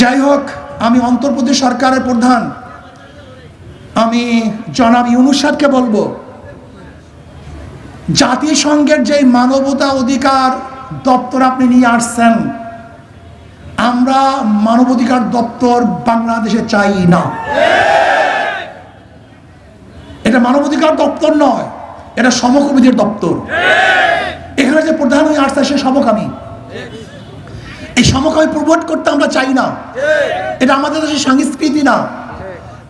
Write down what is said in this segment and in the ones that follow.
যাই হোক, আমি অন্তর্প্রদেশ সরকারের প্রধান। আমি জনাব ইউনুস সাহেবকে বলব, জাতিসংঘের যে মানবতা অধিকার দপ্তর আপনি নিয়ে আসছেন, আমরা মানবাধিকার দপ্তর বাংলাদেশে চাই না। এটা মানবাধিকার দপ্তর নয়, এটা সমকবিদের দপ্তর এখানে যে প্রধান হয়ে আসছে সে সমকামী সমকামী প্রমোট করতে আমরা চাই না। এটা আমাদের দেশের সংস্কৃতি না।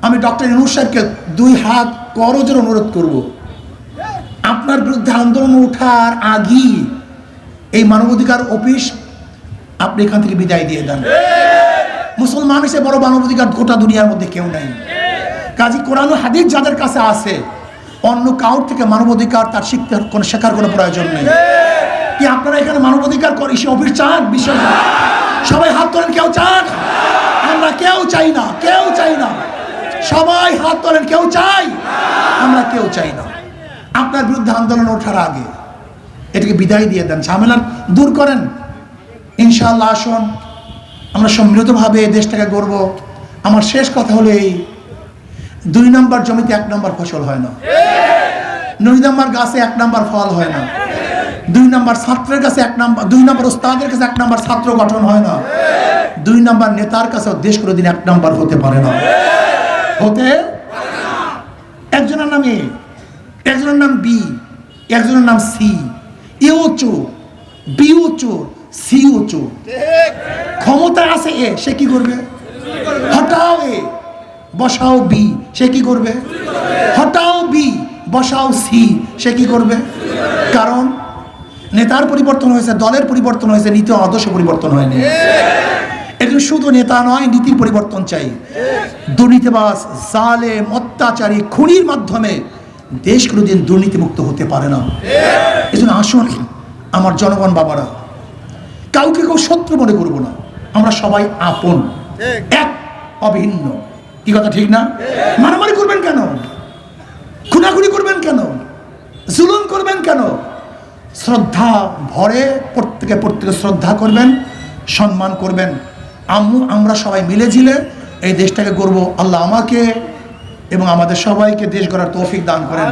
আমি ডক্টর ইনুর সাহেবকে দুই হাত করজের অনুরোধ করব। আপনার বিরুদ্ধে আন্দোলন ওঠার আগেই এই মানবাধিকার অফিস আপনি এখান থেকে বিদায় দিয়ে দেন। মুসলমান হিসেবে বড় মানবাধিকার গোটা দুনিয়ার মধ্যে কেউ নাই। কাজী কোরআন হাদিস যাদের কাছে আছে, অন্য কাউর থেকে মানবাধিকার তার শিখতে কোনো শেখার কোনো প্রয়োজন নেই। কি আপনারা এখানে মানবাধিকার করে সে অফিস চান? বিশ্বাস সবাই হাত তোলেন কেউ চান আমরা কেউ চাই না, কেউ চাই না। সবাই হাত তোলেন, কেউ চাই? আমরা কেউ চাই না। আপনার বিরুদ্ধে আন্দোলন ওঠার আগে এটাকে বিদায় দিয়ে দেন। ঝামেলা দূর করেন। ইনশাল্লাহ আসুন। আমরা সম্মিলিতভাবে দেশটাকে গড়ব। আমার শেষ কথা হলো এই, দুই নম্বর জমিতে এক নম্বর ফসল হয় না। দুই নম্বর গাছে এক নম্বর ফল হয় না। দুই নাম্বার ছাত্রের কাছে এক নম্বর, দুই নম্বর ওস্তাদের কাছে এক নম্বর ছাত্র গঠন হয় না। দুই নাম্বার নেতার কাছে দেশ কোনোদিন এক নম্বর হতে পারে না। হতে একজনের নাম এ, একজনের নাম বি, একজনের নাম সি এও চোর বিও চোর সিও চোর ক্ষমতা আছে এ, সে কি করবে? হটাও এ, বসাও বি, সে কি করবে? হটাও বি, বসাও সি, সে কি করবে? কারণ নেতার পরিবর্তন হয়েছে, দলের পরিবর্তন হয়েছে, নীতি আদর্শ পরিবর্তন হয়নি। একজন শুধু নেতা নয়, নীতির পরিবর্তন চাই। দুর্নীতিবাস জালেম, অত্যাচারী, খুনির মাধ্যমে দেশ কোনোদিন দুর্নীতিমুক্ত হতে পারে না। এই জন্য আসুন, আমার জনগণ বাবারা, কাউকে কেউ শত্রু মনে করব না। আমরা সবাই আপন, এক, অভিন্ন। কি কথা, ঠিক না? মারামারি করবেন কেন? খুনাখুনি করবেন কেন? জুলুম করবেন কেন? শ্রদ্ধা ভরে প্রত্যেকে প্রত্যেকে শ্রদ্ধা করবেন, সম্মান করবেন। আম্মু, আমরা সবাই মিলে ঝিলে এই দেশটাকে গড়ব। আল্লাহ আমাকে এবং আমাদের সবাইকে দেশ গড়ার তৌফিক দান করেন।